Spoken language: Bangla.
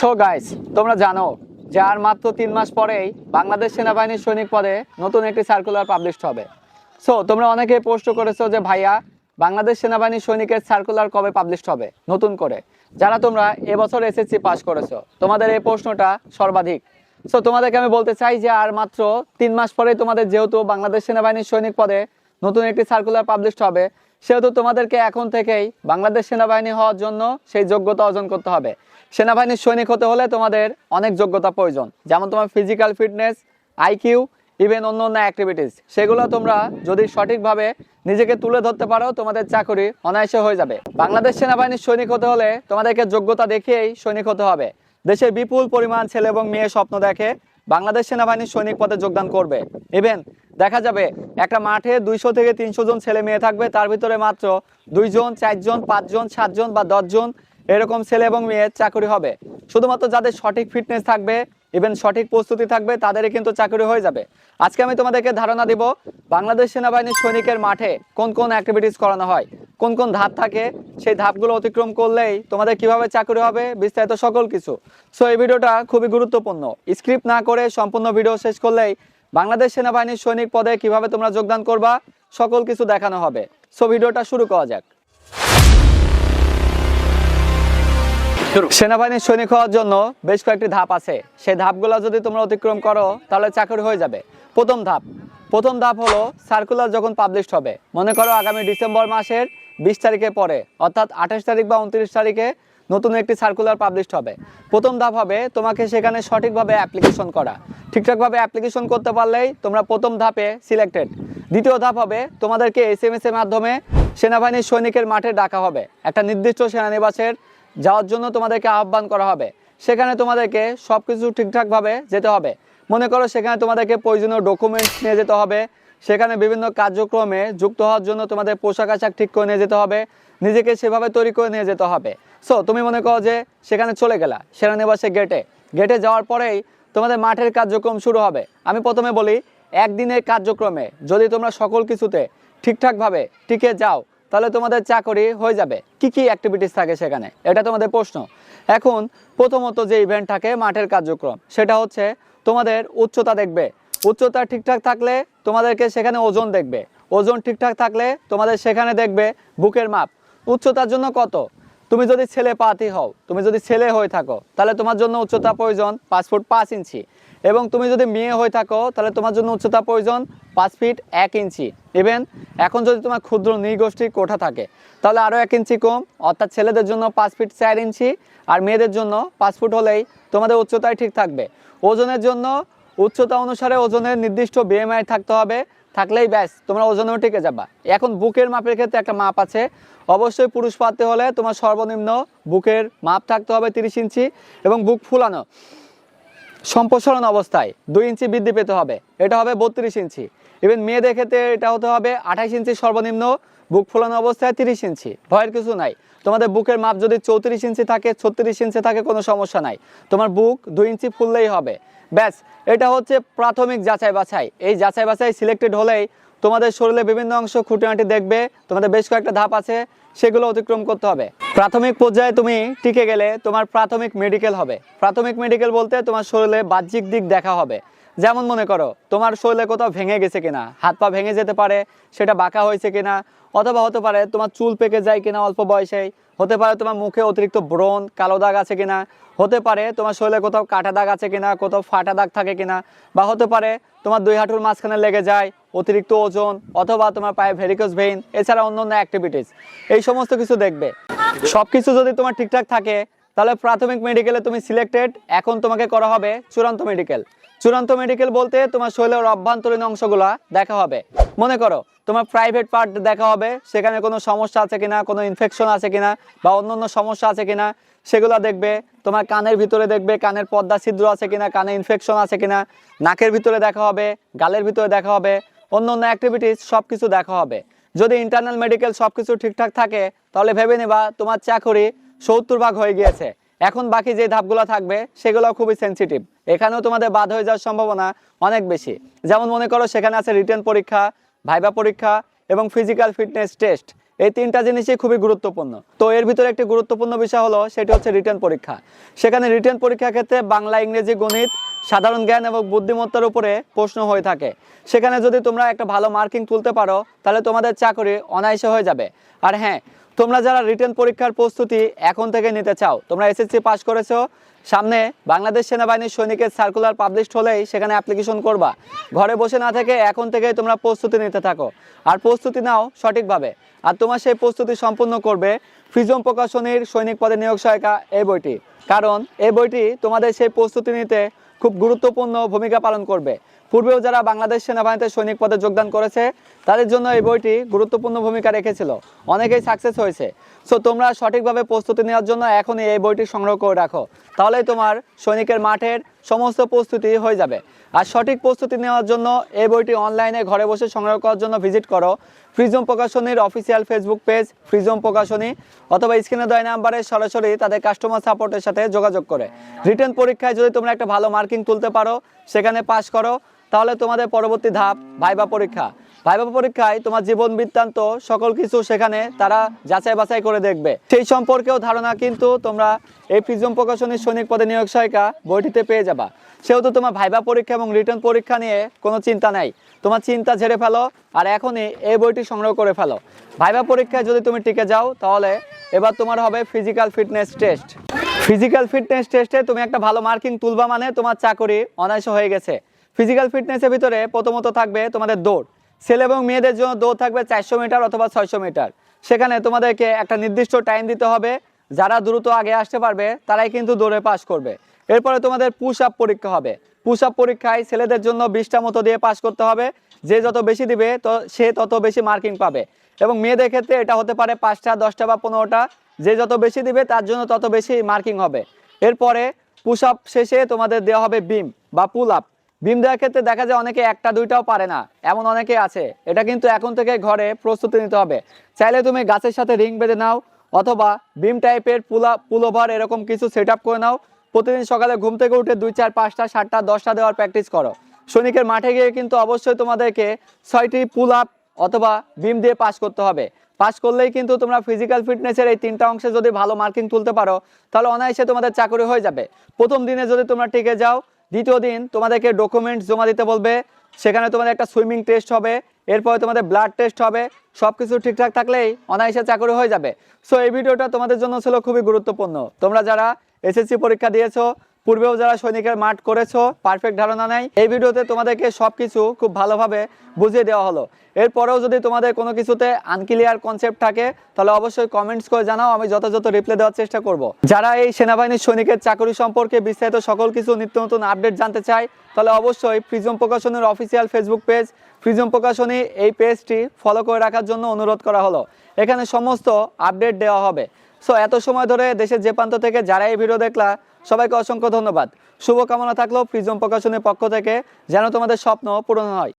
সো গাইস তোমরা জানো যে আর মাত্র তিন মাস পরেই বাংলাদেশ সেনাবাহিনীর সৈনিক পদে নতুন একটি সার্কুলার পাবলিশ হবে। সো তোমরা অনেকে প্রশ্ন করেছ যে, ভাইয়া, বাংলাদেশ সেনাবাহিনীর সৈনিকের সার্কুলার কবে পাবলিশ হবে? নতুন করে। যারা তোমরা এবছর এসএসসি পাস করেছ, তোমাদের এই প্রশ্নটা সর্বাধিক। সো তোমাদেরকে আমি বলতে চাই যে, আর মাত্র তিন মাস পরে তোমাদের যেহেতু বাংলাদেশ সেনাবাহিনীর সৈনিক পদে নতুন একটি সার্কুলার পাবলিশ হবে, সেহেতু তোমাদেরকে এখন থেকেই বাংলাদেশ সেনাবাহিনী হওয়ার জন্য সেই যোগ্যতা অর্জন করতে হবে। সেনাবাহিনীর সৈনিক হতে হলে তোমাদের অনেক যোগ্যতা প্রয়োজন। যেমন তোমার ফিজিক্যাল ফিটনেস আইকিউ ইভেন অন্য অন্য অ্যাক্টিভিটিস সেগুলো তোমরা যদি সঠিকভাবে নিজেকে তুলে ধরতে পারো, তোমাদের চাকরি অনায়াসে হয়ে যাবে। বাংলাদেশ সেনাবাহিনীর সৈনিক হতে হলে তোমাদেরকে যোগ্যতা দেখিয়েই সৈনিক হতে হবে। দেশের বিপুল পরিমাণ ছেলে এবং মেয়ে স্বপ্ন দেখে বাংলাদেশ সেনাবাহিনীর সৈনিক পদে যোগদান করবে। ইভেন দেখা যাবে একটা মাঠে দুইশো থেকে তিনশো জন ছেলে মেয়ে থাকবে, তার ভিতরে মাত্র দুইজন, চারজন, পাঁচজন, সাতজন বা দশজন এরকম ছেলে এবং মেয়ের চাকরি হবে। শুধুমাত্র যাদের সঠিক ফিটনেস থাকবে ইভেন সঠিক প্রস্তুতি থাকবে, তাদেরই কিন্তু চাকরি হয়ে যাবে। আজকে আমি তোমাদেরকে ধারণা দিব, বাংলাদেশ সেনাবাহিনীর সৈনিকের মাঠে কোন কোন অ্যাক্টিভিটিস করানো হয়, কোন কোন ধাপ থাকে, সেই ধাপগুলো অতিক্রম করলেই তোমাদের কীভাবে চাকরি হবে, বিস্তারিত সকল কিছু। সো এই ভিডিওটা খুবই গুরুত্বপূর্ণ। স্ক্রিপ্ট না করে সম্পূর্ণ ভিডিও শেষ করলেই বাংলাদেশ সেনাবাহিনীর সৈনিক পদে কীভাবে তোমরা যোগদান করবা, সকল কিছু দেখানো হবে। সো ভিডিওটা শুরু করা যাক। সেনাবাহিনীর সৈনিক হওয়ার জন্য বেশ কয়েকটি ধাপ আছে। সেই ধাপগুলো যদি তোমরা অতিক্রম করো, তাহলে চাকরি হয়ে যাবে। প্রথম ধাপ। প্রথম ধাপ হলো সার্কুলার যখন পাবলিশ হবে। মনে করো আগামী ডিসেম্বর মাসের বিশ তারিখে পরে, অর্থাৎ আঠাশ তারিখ বা উনত্রিশ তারিখে নতুন একটি সার্কুলার পাবলিশ হবে। প্রথম ধাপ হবে তোমাকে সেখানে সঠিকভাবে অ্যাপ্লিকেশন করা। ঠিকঠাকভাবে অ্যাপ্লিকেশন করতে পারলেই তোমরা প্রথম ধাপে সিলেক্টেড দ্বিতীয় ধাপ হবে তোমাদেরকে এস এম এস এর মাধ্যমে সেনাবাহিনীর সৈনিকের মাঠে ডাকা হবে। একটা নির্দিষ্ট সেনানিবাসের যাওয়ার জন্য তোমাদেরকে আহ্বান করা হবে। সেখানে তোমাদেরকে সব কিছু ঠিকঠাকভাবে যেতে হবে। মনে করো সেখানে তোমাদেরকে প্রয়োজনীয় ডকুমেন্টস নিয়ে যেতে হবে। সেখানে বিভিন্ন কার্যক্রমে যুক্ত হওয়ার জন্য তোমাদের পোশাক আশাক ঠিক করে নিয়ে যেতে হবে। নিজেকে সেভাবে তৈরি করে নিয়ে যেতে হবে। সো তুমি মনে করো যে সেখানে চলে গেলা, সেনানিবাসে গেটে গেটে যাওয়ার পরেই তোমাদের মাঠের কার্যক্রম শুরু হবে। আমি প্রথমে বলি, একদিনের কার্যক্রমে যদি তোমরা সকল কিছুতে ঠিকঠাকভাবে টিকে যাও তাহলে তোমাদের চাকরি হয়ে যাবে। কি কি অ্যাক্টিভিটিস থাকে সেখানে? এটা তোমাদের প্রশ্ন। এখন প্রথমত যে ইভেন্ট থাকে মাঠের কার্যক্রম, সেটা হচ্ছে তোমাদের উচ্চতা দেখবে। উচ্চতা ঠিকঠাক থাকলে তোমাদেরকে সেখানে ওজন দেখবে। ওজন ঠিকঠাক থাকলে তোমাদের সেখানে দেখবে বুকের মাপ। উচ্চতার জন্য কত? তুমি যদি ছেলে পাতি হও, তুমি যদি ছেলে হয়ে থাকো, তাহলে তোমার জন্য উচ্চতা প্রয়োজন পাঁচ ফুট পাঁচ ইঞ্চি। এবং তুমি যদি মেয়ে হয়ে থাকো, তাহলে তোমার জন্য উচ্চতা প্রয়োজন পাঁচ ফিট এক ইঞ্চি। ইভেন এখন যদি তোমার ক্ষুদ্র নৃগোষ্ঠীর কোঠা থাকে, তাহলে আরও এক ইঞ্চি কম। অর্থাৎ ছেলেদের জন্য পাঁচ ফিট চার ইঞ্চি আর মেয়েদের জন্য পাঁচ ফুট হলেই তোমাদের উচ্চতায় ঠিক থাকবে। ওজনের জন্য উচ্চতা অনুসারে ওজনের নির্দিষ্ট বিএমআই থাকতে হবে। থাকলেই ব্যাস, তোমরা ওজনেও টিকে যাবা। এখন বুকের মাপের ক্ষেত্রে একটা মাপ আছে। অবশ্যই পুরুষ পাতে হলে তোমার সর্বনিম্ন বুকের মাপ থাকতে হবে তিরিশ ইঞ্চি এবং বুক ফুলানো। সম্প্রসারণ অবস্থায় দুই ইঞ্চি বৃদ্ধি পেতে হবে। এটা হবে বত্রিশ ইঞ্চি। ইভেন মেয়েদের ক্ষেত্রে এটা হতে হবে আঠাইশ ইঞ্চি সর্বনিম্ন। বুক ফোলানো অবস্থায় তিরিশ ইঞ্চি। ভয়ের কিছু নাই। তোমাদের বুকের মাপ যদি চৌত্রিশ ইঞ্চি থাকে, ছত্রিশ ইঞ্চি থাকে, কোনো সমস্যা নাই। তোমার বুক দুই ইঞ্চি ফুললেই হবে। ব্যাস, এটা হচ্ছে প্রাথমিক যাচাই বাছাই এই যাচাই বাছাই সিলেক্টেড হলেই তোমাদের শরীরে বিভিন্ন অংশ খুঁটিনাটি দেখবে, তোমাদের বেশ কয়েকটা ধাপ আছে, সেগুলো অতিক্রম করতে হবে। প্রাথমিক পর্যায়ে তুমি টিকে গেলে তোমার প্রাথমিক মেডিকেল হবে। প্রাথমিক মেডিকেল বলতে তোমার শরীরে বাহ্যিক দিক দেখা হবে। যেমন মনে করো, তোমার শরীরে কোথাও ভেঙে গেছে কিনা, হাত পা ভেঙে যেতে পারে, সেটা বাঁকা হয়েছে কিনা, অথবা হতে পারে তোমার চুল পেকে যায় কিনা অল্প বয়সেই, হতে পারে তোমার মুখে অতিরিক্ত ব্রণ, কালো দাগ আছে কিনা, হতে পারে তোমার শরীরে কোথাও কাটা দাগ আছে কিনা, কোথাও ফাটা দাগ থাকে কিনা, বা হতে পারে তোমার দুই হাঁটুর মাঝখানে লেগে যায় অতিরিক্ত ওজন অথবা তোমার পায়ে ভেরিকোস ভেইন এছাড়া অন্য অন্য অ্যাক্টিভিটিস এই সমস্ত কিছু দেখবে। সব কিছু যদি তোমার ঠিকঠাক থাকে, তাহলে প্রাথমিক মেডিকেলে তুমি সিলেক্টেড এখন তোমাকে করা হবে চূড়ান্ত মেডিকেল চূড়ান্ত মেডিকেল বলতে তোমার শরীরের অভ্যন্তরীণ অংশগুলা দেখা হবে। মনে করো, তোমার প্রাইভেট পার্ট দেখা হবে, সেখানে কোনো সমস্যা আছে কিনা, কোনো ইনফেকশন আছে কিনা, বা অন্য অন্য সমস্যা আছে কিনা, সেগুলো দেখবে। তোমার কানের ভিতরে দেখবে, কানের পর্দা ছিদ্র আছে কিনা, কানে ইনফেকশন আছে কিনা, নাকের ভিতরে দেখা হবে, গালের ভিতরে দেখা হবে। অন্য অন্য অ্যাক্টিভিটিস সব কিছু দেখা হবে। যদি ইন্টারনাল মেডিকেল সব কিছু ঠিকঠাক থাকে, তাহলে ভেবে নেবা তোমার চাকরি সত্তর ভাগ হয়ে গিয়েছে। এখন বাকি যে ধাপগুলো থাকবে সেগুলো খুবই সেনসিটিভ এখানেও তোমাদের বাদ হয়ে যাওয়ার সম্ভাবনা অনেক বেশি। যেমন মনে করো, সেখানে আছে রিটেন পরীক্ষা ভাইবা পরীক্ষা এবং ফিজিক্যাল ফিটনেস টেস্ট এই তিনটা জিনিসই খুবই গুরুত্বপূর্ণ। তো এর ভিতরে একটি গুরুত্বপূর্ণ বিষয় হলো, সেটি হচ্ছে রিটার্ন পরীক্ষা। সেখানে রিটার্ন পরীক্ষার ক্ষেত্রে বাংলা, ইংরেজি, গণিত সাধারণ জ্ঞান এবং বুদ্ধিমত্তার উপরে প্রশ্ন হয়ে থাকে। সেখানে যদি তোমরা একটা ভালো মার্কিং তুলতে পারো, তাহলে তোমাদের চাকরি অনায়াসে হয়ে যাবে। আর হ্যাঁ তোমরা যারা রিটার্ন পরীক্ষার প্রস্তুতি এখন থেকে নিতে চাও, তোমরা এসএসসি পাস করেছ, সামনে বাংলাদেশ সেনাবাহিনীর সৈনিকের সার্কুলার পাবলিশড হলেই সেখানে অ্যাপ্লিকেশন করবা। ঘরে বসে না থেকে এখন থেকেই তোমরা প্রস্তুতি নিতে থাকো। আর প্রস্তুতি নাও সঠিকভাবে। আর তোমার সেই প্রস্তুতি সম্পূর্ণ করবে ফ্রিজম প্রকাশনীর সৈনিক পদে নিয়োগ সহায়িকা এই বইটি। কারণ এই বইটি তোমাদের সেই প্রস্তুতি নিতে খুব গুরুত্বপূর্ণ ভূমিকা পালন করবে। পূর্বেও যারা বাংলাদেশ সেনাবাহিনীতে সৈনিক পদে যোগদান করেছে, তাদের জন্য এই বইটি গুরুত্বপূর্ণ ভূমিকা রেখেছিল। অনেকেই সাকসেস হয়েছে। সো তোমরা সঠিকভাবে প্রস্তুতি নেওয়ার জন্য এখনই এই বইটি সংগ্রহ করে রাখো। তাহলেই তোমার সৈনিকের মাঠের সমস্ত প্রস্তুতি হয়ে যাবে। আর সঠিক প্রস্তুতি নেওয়ার জন্য এই বইটি অনলাইনে ঘরে বসে সংগ্রহ করার জন্য ভিজিট করো। ফ্রিজম প্রকাশনীর অফিসিয়াল ফেসবুক পেজ ফ্রিজম প্রকাশনী, অথবা স্ক্রিনে দেওয়া নাম্বারে সরাসরি তাদের কাস্টমার সাপোর্টের সাথে যোগাযোগ করে। রিটার্ন পরীক্ষায় যদি তোমরা একটা ভালো মার্কিং তুলতে পারো, সেখানে পাস করো, তাহলে তোমাদের পরবর্তী ধাপ ভাইবা পরীক্ষা। ভাইবা পরীক্ষায় তোমার জীবন বৃত্তান্ত, সকল কিছু সেখানে তারা যাচাই বাছাই করে দেখবে। সেই সম্পর্কেও ধারণা কিন্তু তোমরা এই প্রিজম প্রকাশনীর সৈনিক পদে নিয়োগ সহায়িকা বইটিতে পেয়ে যাবা। সেহেতু তোমার ভাইবা পরীক্ষা এবং রিটার্ন পরীক্ষা নিয়ে কোনো চিন্তা নাই। তোমার চিন্তা ঝেড়ে ফেলো আর এখনই এই বইটি সংগ্রহ করে ফেলো। ভাইবা পরীক্ষায় যদি তুমি টিকে যাও, তাহলে এবার তোমার হবে physical fitness test physical fitness টেস্টে তুমি একটা ভালো মার্কিং তুলবা মানে তোমার চাকরি অনায়াসে হয়ে গেছে। ফিজিক্যাল ফিটনেসের ভিতরে প্রথমত থাকবে তোমাদের দৌড়। ছেলে এবং মেয়েদের জন্য দৌড় থাকবে চারশো মিটার অথবা ছয়শো মিটার। সেখানে তোমাদেরকে একটা নির্দিষ্ট টাইম দিতে হবে। যারা দ্রুত আগে আসতে পারবে, তারাই কিন্তু দৌড়ে পাস করবে। এরপরে তোমাদের পুশ আপ পরীক্ষা হবে। পুশ আপ পরীক্ষায় ছেলেদের জন্য বিশটা মতো দিয়ে পাস করতে হবে। যে যত বেশি দিবে, তো সে তত বেশি মার্কিং পাবে। এবং মেয়েদের ক্ষেত্রে এটা হতে পারে পাঁচটা, দশটা বা পনেরোটা। যে যত বেশি দিবে, তার জন্য তত বেশি মার্কিং হবে। এরপরে পুশ আপ শেষে তোমাদের দেওয়া হবে বিম বা পুল আপ বিম দেওয়ার ক্ষেত্রে দেখা যায় অনেকে একটা, দুইটাও পারে না। এমন অনেকে আছে। এটা কিন্তু এখন থেকে ঘরে প্রস্তুতি নিতে হবে। চাইলে তুমি গাছের সাথে রিং বেঁধে নাও, অথবা বিম টাইপের পুলা পুলোভার এরকম কিছু সেট করে নাও। প্রতিদিন সকালে ঘুম থেকে উঠে দুই চার, পাঁচটা, সাতটা, দশটা দেওয়ার প্র্যাকটিস করো। সৈনিকের মাঠে গিয়ে কিন্তু অবশ্যই তোমাদেরকে ছয়টি পুল আপ অথবা বিম দিয়ে পাস করতে হবে। পাস করলেই কিন্তু তোমরা ফিজিক্যাল ফিটনেসের এই তিনটা অংশে যদি ভালো মার্কিং তুলতে পারো, তাহলে অনায়াসে তোমাদের চাকরি হয়ে যাবে। প্রথম দিনে যদি তোমরা টিকে যাও দ্বিতীয় দিন তোমাদেরকে ডকুমেন্টস জমা দিতে বলবে, সেখানে তোমাদের একটা সুইমিং টেস্ট হবে, এরপরে তোমাদের ব্লাড টেস্ট হবে সব কিছু ঠিকঠাক থাকলেই অনায়াসে চাকরি হয়ে যাবে। সো এই ভিডিওটা তোমাদের জন্য ছিল খুবই গুরুত্বপূর্ণ। তোমরা যারা এসএসসি পরীক্ষা দিয়েছ পূর্বেও যারা সৈনিকের মাঠ করেছ পারফেক্ট ধারণা নাই। এই ভিডিওতে তোমাদেরকে সব কিছু খুব ভালোভাবে বুঝিয়ে দেওয়া হলো। এরপরেও যদি তোমাদের কোনো কিছুতে আনক্লিয়ার কনসেপ্ট থাকে, তাহলে অবশ্যই কমেন্টস করে জানাও, আমি যথাযথ রিপ্লাই দেওয়ার চেষ্টা করব। যারা এই সেনাবাহিনীর সৈনিকের চাকরি সম্পর্কে বিস্তারিত সকল কিছু নিত্য নতুন আপডেট জানতে চায়, তাহলে অবশ্যই প্রিজম প্রকাশনের অফিসিয়াল ফেসবুক পেজ প্রিজম প্রকাশনী এই পেজটি ফলো করে রাখার জন্য অনুরোধ করা হলো। এখানে সমস্ত আপডেট দেওয়া হবে। সো এত সময় ধরে দেশের যে প্রান্ত থেকে যারা এই ভিডিও দেখলা সবাইকে অসংখ্য ধন্যবাদ। শুভকামনা থাকল প্রিজম প্রকাশনের পক্ষ থেকে যেন তোমাদের স্বপ্ন পূরণ হয়।